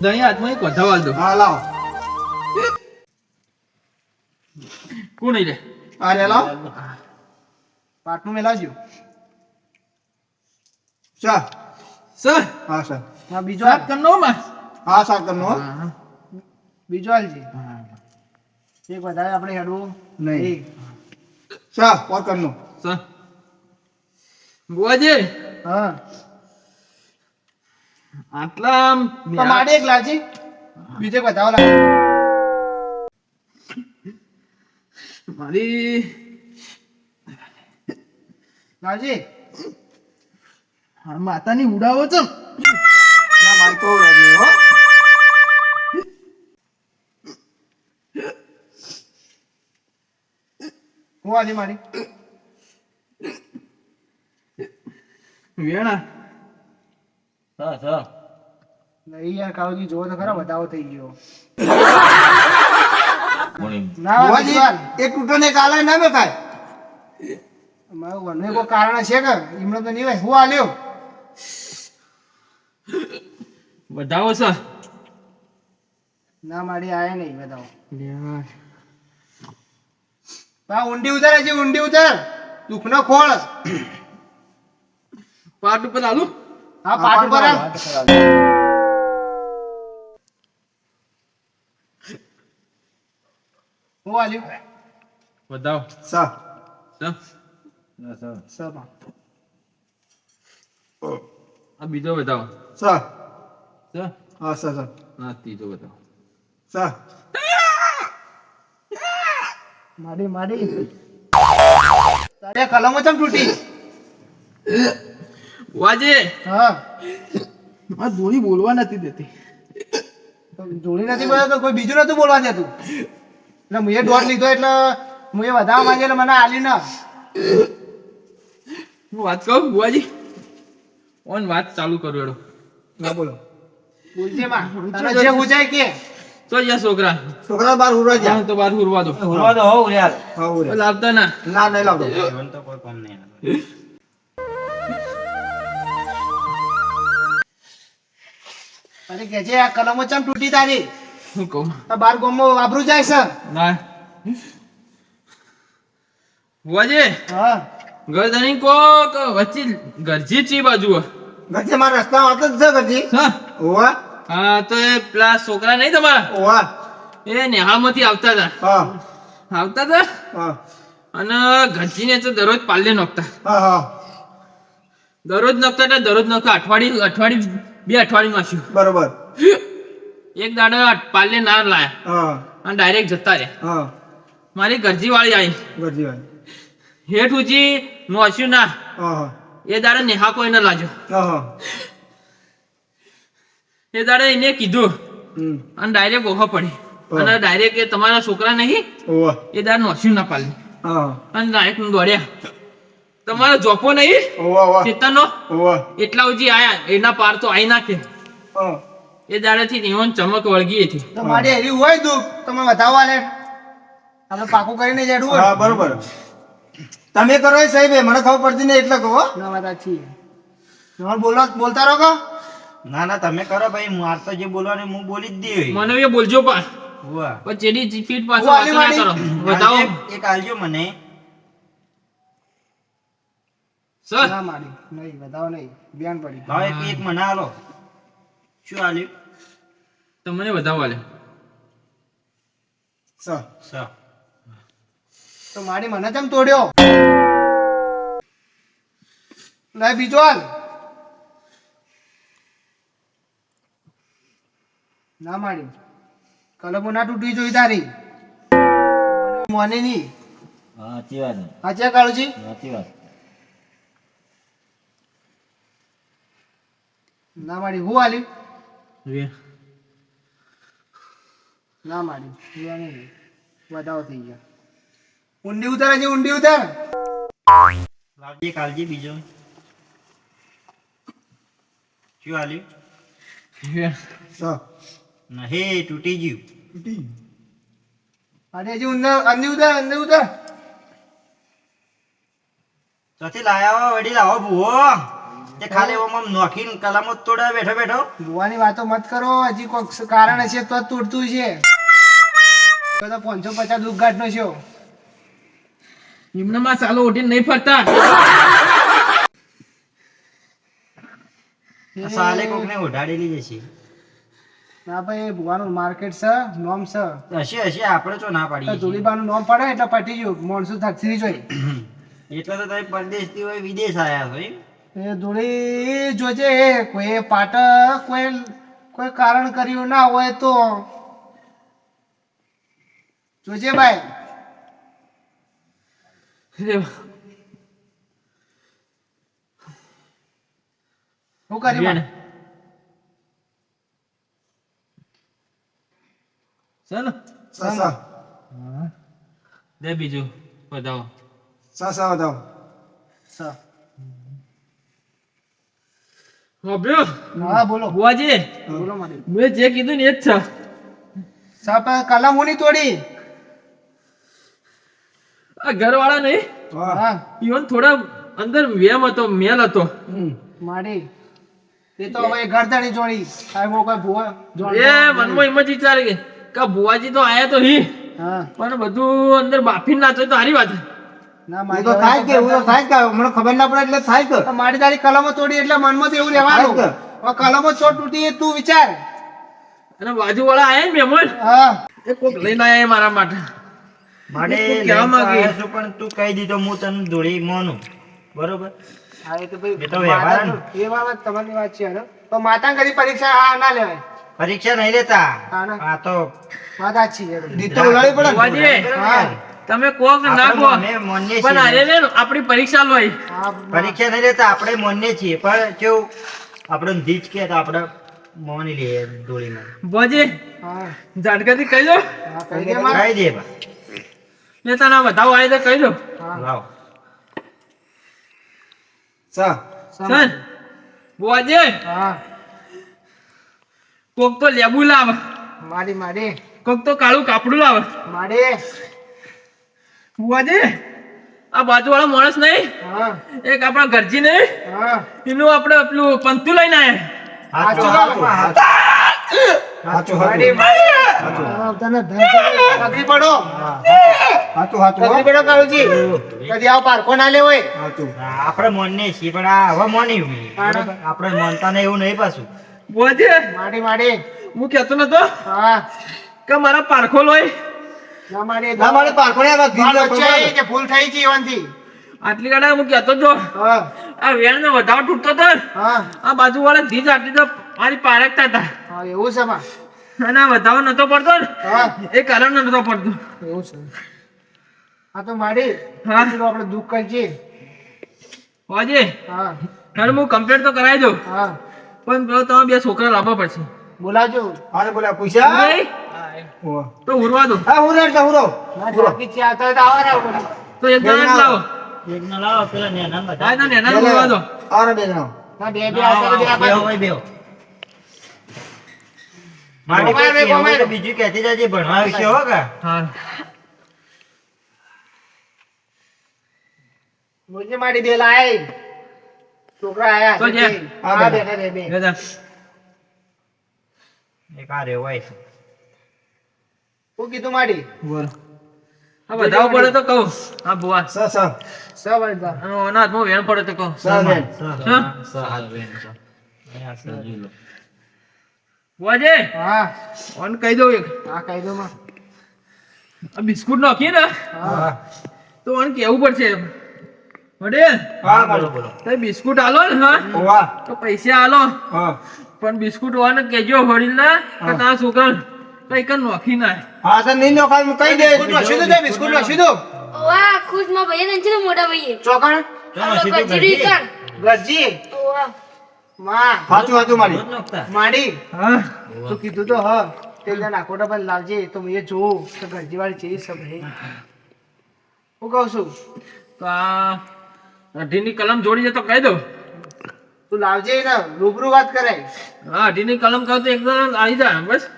દહીં હાથમાં એક વધાવાલ દો. હા લાવો. કોણ રે આ રે લાવો. પાટનું મેલાવજો ચા સર. હા સર. હા બીજો વાત હાલ. કરનો માં હા સર તમને બીજો હાલજી એક વધારે આપણે હેડવું. નહીં. ચા ઓર કરનો. સર. બુઆજી. હા. આટલા આમ તો માડે એક લાજી. બીજે બતાવો મારી લાવજી આ માતાની ઉડાવો છો? ના મારી કોઈ ઉડાવી હો. હું આજે મારી? વેણા. નહીં યાર કાળુજી જોવો તો ખરા વધાવો થઈ ગયો. ના હોય બુઆજી, બીજો હાલ. એક તૂટો ને કાલે ના બેખાય મારું વનને કોઈ કારણ છે કે? એમને તો નહીં હોય હું હાલ્યો વધાવો સર. ના મારી આયા નહીં વધાવો યાર ઊંડી ઉતાર હજી ઊંડી ઉતાર. દુઃખનો ખોળ. પાટ ઉપર આલુ. હા પાટ ઉપર હું હાલ્યું વધાવો સા. સભા આ બીજો વધાવો સા. સર હા સર સર ના ત્રીજો વધાવો સા. માડી માડી તારે કલમ ચમ તૂટી. વાજે. હા. આ ધોની બોલવા નથી દેતી. તો નથી બોલ્યો તો કોઈ બીજું નતું બોલવા દેતું એટલે મુએ દોઢ લીધો એટલે મુએ વધારવા માંગે એટલે મને આલી ના. હું વાત કહું બુઆજી? ઓન વાત ચાલુ કરું એડો ના બોલો. બોલજે માં તને જે પૂછાય કે. તો યા છોકરા. છોકરા બાર ઉરવા જા તો બાર હુરવા દો. ઉરવા તો હોવ યાર લાવતા ના. ના નહીં લાવતો. જીવન તો કોઈ કામ નહીં અરે કે જે આ કલમો ચમ તૂટી તારી? હું કહું? બાર ગોમમાં વાપરું જાય છે. ના. બુઆજી હા. ગરદની કો વચ્ચે ગરજી ચી બાજુ? મારા રસ્તા આવતો જ છે ગજી હા. ઓવા હા તો એ પેલા છોકરા નહીં તમારા? ઓવા એ નેહાળમાંથી આવતા હતા. હા. આવતા હતા? હા. અને ઘરજીને તો દરરોજ પાલ્લે નોખતા. હા હા. દરરોજ નોખતા એટલે દરરોજ નોખતા અઠવાડિયું અઠવાડિયું બે અઠવાડિયું નાખ્યું બરોબર. એક દાડો પાલે ના લાયા. અને ડાયરેક્ટ જતા રે મારી ગરજી વાળી આવી. ગરજી વાળી હેઠ ઊંચી નોસ્યું ના. એ દાડે નેહા કોઈ ના લાજો એ દાડે એને કીધું. અને ડાયરેક્ટ ઓહો પડી. અને ડાયરેક્ટ એ તમારા છોકરા નહીં? એ દાડે નોસ્યું ના પાલે અને ડાયરેક્ટ દોડ્યા. તમારો જોપો નહીં? નો એટલા ઉજી આયા. એના પાર તો આઈ નાખે. એ દાડેથી એવો ચમક વળગી હતી. તમારે મારી હોય દુઃખ તમે વધાવવા લે. તમે પાકું કરીને જેડું હા હોય. બરોબર. તમે કરો એ સહી મને ખબર પડતી નહીં એટલે કહો. ના વાત સાચી તમારે બોલો બોલતા રહો કે ના ના તમે કરો ભાઈ માર તો જે બોલવાનું હું બોલી જ દઈ મને એ બોલજો પણ. પણ જેડી ફીટ પાછો વાત ના કરો. બતાવો એક- આલજો મને. સર. ના મારી. નહીં બતાવો નહીં. બેન પડી. એક મને આલો શું આલ્યું તમને બતાવો આલે સ. સ. તો મારી મને કેમ તોડ્યો? લે બીજો હાલ. ના મારી કલમો ના તૂટવી જોઈ તારી. મને ની સાચી વાત હાચે કાળુજી? સાચી વાત. ના મારી હું હાલી વે. ના મારી હું નહીં. વધાવ થઈ ગયા. ઊંડી ઉતાર હજી ઊંડી ઉતાર. લાવજે કાલજી બીજો. શું હાલ્યું? વે. હે તૂટી ગયું. તૂટી અરે હજી ઊંધા અંદર ઉતાર અંદર ઉતાર. ચોથી લાયા વડી લાવો ભૂવો. તે ખાલી ઓમ નોખીને કલામો તોડે બેઠો બેઠો. ભુવાની વાતો મત કરો હજી કોઈક કારણ હશે તો જ તૂટતું છે. તો તો પાંચસો પચાસ દુઃખ નો છે. એમને ચાલો ઉઠીને નહીં ફરતા. સાલે કોકને ઉઢાડેલી જશે ના ભાઈ ભુવાનું માર્કેટ છે નોમ છે. હશે હશે આપણે જો ના પાડીએ. ધૂળીબાનું નોમ પડે એટલે પટી ગયું. મોણસું થકસી જોઈ. એટલે તો તમે પરદેશથી હોય વિદેશ આવ્યા હોય? એ દોડી જોજે કોઈ પાટ કોઈ કોઈ કારણ કર્યું ના હોય તો. જોજે ભાઈ શું. ભાઈ? ચાલો. સા સા. દે બીજું બતાવો સા સા બતાવો સ. હા બોલો. બુઆજી બોલો મારી. મેં જે કીધું ને એ જ છે. સાપ કલમ હું નહીં તોડી. આ ઘરવાળા નહીં હા. ઈવન થોડા અંદર વેમ હતો મેલ હતો. મારી. એ તો હવે ગરદણી જોડી. આ મો કોઈ ભુવા જોડી એ મનમાં એમ જ વિચારે કે કે બુઆજી તો આયા તો હી. હા. પણ બધું અંદર બાફીને નાચો તો સારી વાત ના મારી તો થાય કે એવું તો થાય કે મને ખબર ના પડે એટલે થાય કે. મારી તારી કલમો તોડી એટલે મનમાં એવું રહેવાનું. કલમો છો તૂટી તું વિચાર. અને બાજુ વાળા આયા ને મેમોલ હા. એ કોક લઈને આયા મારા માટે. કહેવા તો માંગે? છું, પણ તું કહી દીધો હું તને ધોળી મોનું. બરોબર? હા એ તો ભાઈ એ તો વ્યવહાર એ વાત તમારી વાત છે. તો માતા કદી પરીક્ષા હા ના લેવાય? પરીક્ષા નહીં લેતા. આ તો વાત આ જ છે રીત તો. પડે તમે કહો કે ના મોને- મોનીએ પણ અરે ને આપણી પરીક્ષા લોય પરીક્ષા નહીં લેતા આપણે મોનીએ છીએ પણ કેવું આપણે ધીજ કે તો આપણે મોની લઈએ ધૂળીમાં બોજે હા. જાણકારી કહી દો. કહી દે. મેં તને બતાવો આવી તો કહી દો. લાવ. સા સન બોજે હા. કોક તો લેબુ લાવ. મારી મારી. કોક તો કાળું કાપડું લાવ. મારી. બુઆજી આ બાજુ વાળો માણસ નહીં. એક આપણા ઘરજી નહીં. એનું આપણે પેલું પંતુ લઈને આયા. હાચું, હાચું, હાચું, હાચું. મારી હાચું હા, તને ધન છે. પકડી પડો. હાચું હાચું હો. પકડી પડો કાળુજી. કદી આવો પારખો ના લેવો હોય. આપણે મોનીએ છીએ હવે મોની આપણે મોનતા ને એવું નહીં પાછું. હું કહેતો નતો હા. કે મારા પારખો લોય. ના મારી ના મારે પારખોને આવા ગીત મારો લખો છે પડે. કે ભૂલ થઈ છે આટલી ગાડા હું કહેતો જો આ વેણ ને વધારો તૂટતો તો આ બાજુ વાળા ધીજ આટલી તો મારી પારખતા હતા એવું છે અને વધારો નતો પડતો હા. એ કારણ નતો પડતો. એવું છે. આ તો મારી. હા. આપણે દુઃખ કરજે. વાજે. હા. હું કમ્પ્લેટ તો કરાવી દઉં. હા. પણ પેલો તમે બે છોકરા લાવવા પડશે. બોલાજો અરે બોલા પૂછ્યા. તો ઉરવા દો. હા હું રેડ હું રહું ના છે આવતા તો આવા ને તો એક જણા લાવો. એક ના લાવો પેલા નેના હા તો નેના ઉરવા દો. આરે બે જણા ના બે બે આવતા બે તો બે રે, રે. તો બીજું કહેતી જજે ભણવા વિશે હો કે? હા. બોલજે મારી બે છોકરા આયા તો. બે. બેઠા રે બે એક આ રેવાય છે. શું કીધું મારી આ બધાઓ પડે તો કહું. હા બુઆ સ સ. સ વળતા અને અનાથ હાથમાં વેણ પડે તો કહું. સા વેણ સ. અહીંયા સજી લો. બુઆજે હા. ઓન કહી દઉં એક. હા કહી દો માં. આ બિસ્કુટ નાખીએ ને? હા. તો ઓન કેવું પડશે? વડેલ હા બોલો બોલો. બોલો તો બિસ્કુટ આલો ને હા? વાહ. તો પૈસા આલો. હા. પણ બિસ્કુટ વાને કેજો વડીલ ના કે તારા છોકરા કઈ કઈ નોખી ના હા તો નહીં નોખાય હું કહી દે બિસ્કુટ દો બિસ્કુટ નોશી સીધો વાહ ખુશમાં ભાઈ ને છે મોટા ભાઈ ચોકણ? ગજરી. કણ? ગરજી. ઓવા માં. હાચું હાચું મારી. માડી. હા તો કીધું તો હા. તે જણ આકોટા પર લાવજે તો મેં જોઉં. તો ગરજી વાળી ચેવી સબ હે હું કહું છું? તો આ અઢીની કલમ જોડી દે તો કહી દઉં. તું લાવજે ને રૂબરૂ વાત કરાય. હા અઢીની કલમ કહું તો એકદમ આવી જા બસ.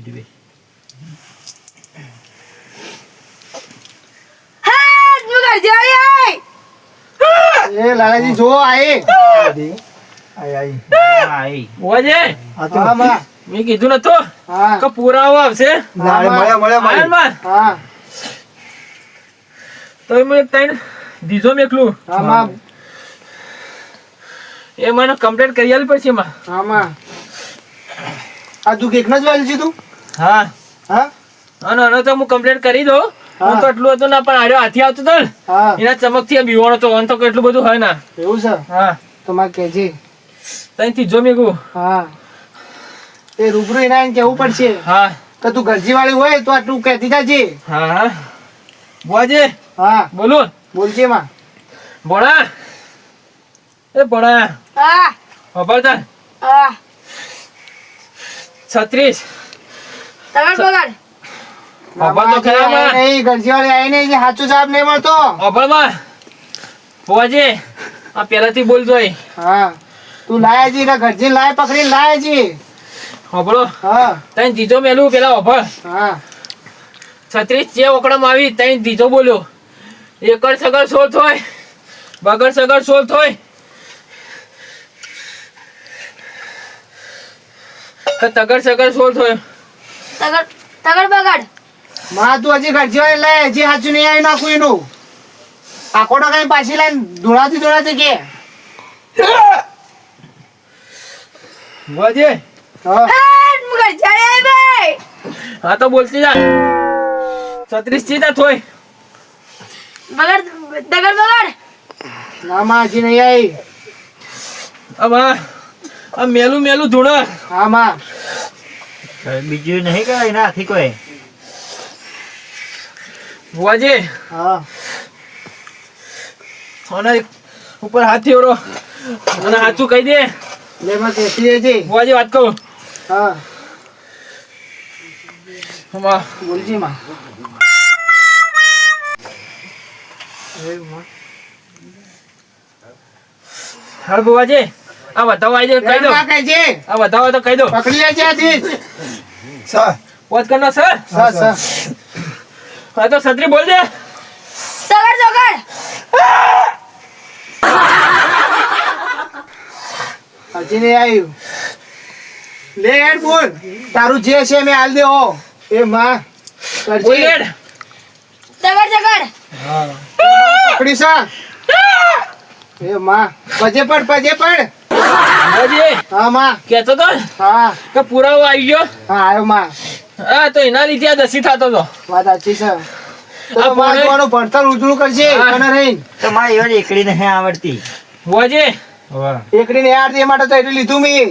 ઘરજોડી આય એ લાલાજી જો આઈ આઈ આઈ એ. ભુવાજી આ તો હા માં મેં કીધું નતું હા કે પુરાવો આવશે મળ્યા મળ્યા મળ્યા હા તો મેં તઈને દીધો મેં એકલું હા માં એ મને કમ્પ્લેટ કરી આલી પડશે એમાં હા માં આ તું કેક જ વાલી છે તું હા. હા? અને તો હું કમ્પ્લેટ કરી દઉં. હું. તો એટલું હતું ના પણ આર્યો હાથી આવતો હતો ને હા. એના ચમકથી બીવાણો તો અન તો કેટલું બધું હોય ના. એવું છે? હા. તો માં કહેજે. તઈ ત્રીજો મેગુ હા. એ રૂબરૂ એના એને કેવું પડશે. હા. કે તું ગરજી વાળી હોય તો આટલું કહેતી જાજે હા હા. બોજે હા. બોલો. બોલજે માં. બોડા એ બોડા હા. ખબર હા. છત્રીસ. તગડ બગડ તો ખરા માં. નહીં ગરજી આવી નહીં જે જવાબ નહીં મળતો. અભળમાં બુઆજી આ પહેલાથી બોલજો હા. તું લાયા જી ગરજી લાય પકડી લાયા જી અભળો હા. તઈ દીધો મેલું પેલા અભળ હા. છત્રીસ જે ઓકડામાં આવી તઈ દીજો બોલ્યો. એકડ સગર સોલ થોય. બગડ સગર સોલ થોય. તગડ સગર સોળ થોય. તગડ તગડ બગડ. માં તું હજી ઘરજી હોય લાય હજી હાચું નહીં આવી નાખું એનું. આકોડો કઈ પાછી લઈને ધોળાથી ધોળાથી કે. બુઆજી હા. હા ઘરજોડી આય ભાઈ. હા તો બોલતી જા. છત્રીસ ચીતા થોય બગડ તગડ બગડ. ના માં હજી નહીં આવી. આમાં આ મેલું મેલું ધૂણ હા માં. બીજું નહીં કરે એના હાથી કોઈ બુઆજી હા અને ઉપર હાથ ઓરો અને હાથું કહી દે માં કહેતી રહેજે બુઆજી વાત કહું હા આમાં બોલજી માં માં. હાલ બુઆજી આ બતાવો દે કહી દો આ બતાવો તો કહી દો પકડી લેજે આથી. સર. વાત કરનો સર? હા સર. હા તો છત્રી બોલ દે. તગડ તગડ હજી નહીં આવ્યું લે હેડ બોલ. તારું જે છે મેં હાલ દે હો. એ માં. બોલ હેડ. હેડ. તગડ હા પકડી સા એ માં. પજે પડ પજે પડ. બુઆજી હા માં. કહેતો તો? હા. કે પુરાવો આવી ગયો? હા આવ્યો માં. હા તો એના લીધે આ દસી થતો હતો વાત સાચી છે. તો આ માં ભણે- જોવાનું ભણતર ઉજળું કરજે અને રહીને. તો મારે એવા એકડી નહીં આવડતી. બુઆજી એકડી ને યાર એ માટે તો એટલું લીધું મેં.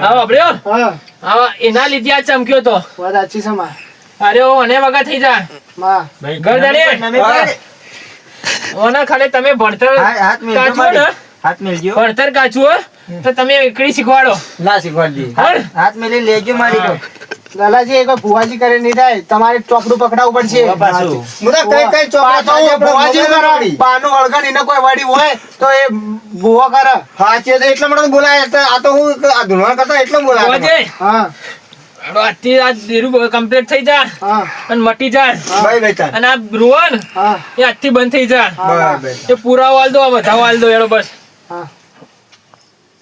હા વાપર્યો? હા. હા એના લીધે આ ચમક્યો તો. વાત સાચી છે માં. અરે ઓ અને વગા થઈ જા. માં. ગરદને. નમે ઓના ખાલી તમે ભણતર કાચું ભણતર કાચું હોય તો તમે એકડી શીખવાડો. ના શીખવાડજી. હાથ મેલી લેજો મારી તો લાલાજી એક ભુવાજી કરે નહીં થાય. તમારે ચોપડું પકડાવવું પડશે. મુદા કઈ કઈ ચોપડા ભુવાજી આપણે કરે. મોબાઈલ વળગણ એને કોઈ વાડી હોય તો એ ભુવા કરે. હા છે તો એટલા માટે બોલાય. આ તો હું આ ધૂળવા કરતા એટલો બોલાય હા. આજથી આ ધીરું કમ્પ્લીટ થઈ જા. અને મટી જાય ભાઈ ભાઈ અને આ રોહન એ આજથી બંધ થઈ. બરાબર એ પુરાવો આલ દો આ બધા આલ દો એનો બસ. હા.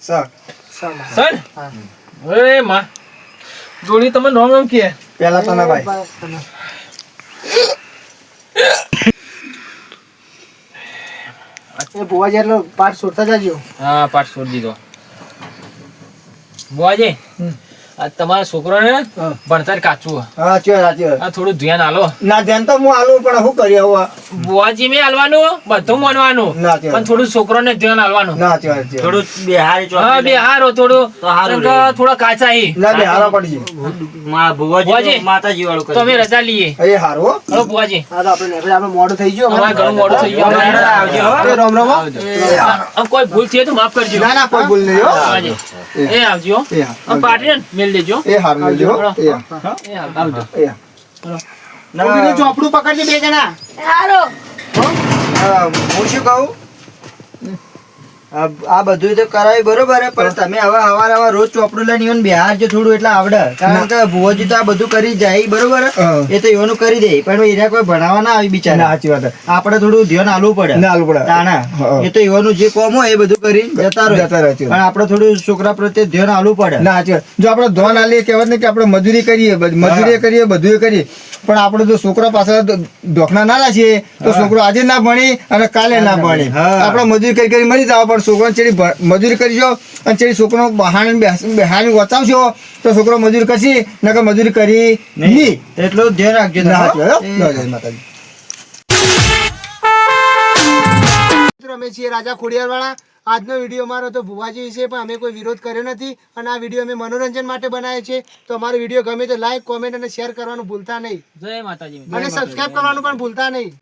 સર. ચાલો. એ માં. જોડી તમે નોમ નોમ કે. પેલા તો ના ભાઈ. એ ભુવાજી એટલો પાઠ છોડતા જાજો. હા પાઠ છોડી દીધો. બુઆજી આ તમારા છોકરોને. ભણતર કાચું. હા ચો સાચી આ થોડું ધ્યાન આલો. ના ધ્યાન તો હું આલું પણ શું કરી હવે બુઆજી મેં હાલવાનું બધું માનવાનું. પણ થોડું છોકરોને ધ્યાન હાલવાનું ના ચો ચો થોડું બિહારી હા બિહારો થોડું. તો હારું કારણ કે રહે. થોડા કાચા હી. ના બે પડી માં ભુવાજી ભુવાજી. માતાજી વાળું તો અમે રજા લઈએ. એ હારું હો. બુઆજી હા તો આપણે આપણે મોડું થઈ ગયું અમારે ઘણું મોડું થઈ ગયું. હવે હવે આવજો, રામ રામ આમ કોઈ ભૂલ થઈ તો માફ કરજો. ના ના કોઈ ભૂલ નહીં હો. એ. આવજો. એ હા આમ પાટીને મેલ એ હારું લેજો એ. હા. એ હાલ, આવજો એ. હા. ચોપડું પકડજે બે જણા. હારો હું શું કહું? આ બધું તો કરાવી બરોબર પણ તમે હવે હવાર હવાર રોજ ચોપડું લઈને ઈવન બિહાર જો થોડું એટલે આવડે. કારણ કે ભુવોજી તો આ બધું કરી જાય બરોબર એ તો એવાનું કરી દે પણ એના કોઈ ભણાવવા ના આવી બિચારા. સાચી વાત આપણે થોડું ધ્યાન આલવું પડે. ના આલવું પડે. તાણા. એ તો એવાનું જે કોમ હોય એ બધું કરી જતા રહે. જતા રહે પણ આપણે થોડું છોકરા પ્રત્યે ધ્યાન આલવું પડે. ના સાચી વાત. જો આપણે ધોન આલીએ કહેવત ને કે આપણે મજૂરી કરીએ મજૂરી કરીએ બધું કરીએ. પણ આપણે જો છોકરા પાછળ ઢોકણા ના રાખીએ તો છોકરો આજે ના ભણી અને કાલે ના ભણી. આપણે મજૂરી કરી કરી મરી જવા જાવ પણ છોકરાને ચેડી મજૂરી કરીશો અને ચેડી છોકરો બહાને બહાને વચાવશો તો છોકરો મજૂરી કરશે નકર મજૂરી કરી નહીં એટલું ધ્યાન રાખજો માતાજી. અમે છીએ રાજા ખોડિયારવાળા. આજનો વીડિયો અમારો તો ભુવાજી વિશે પણ અમે કોઈ વિરોધ કર્યો નથી અને આ વીડિયો અમે મનોરંજન માટે બનાવ્યો છે તો અમારો વીડિયો ગમે તો લાઈક કોમેન્ટ અને શેર કરવાનું ભૂલતા નહીં. જય માતાજી. અને સબસ્ક્રાઈબ કરવાનું પણ ભૂલતા નહીં.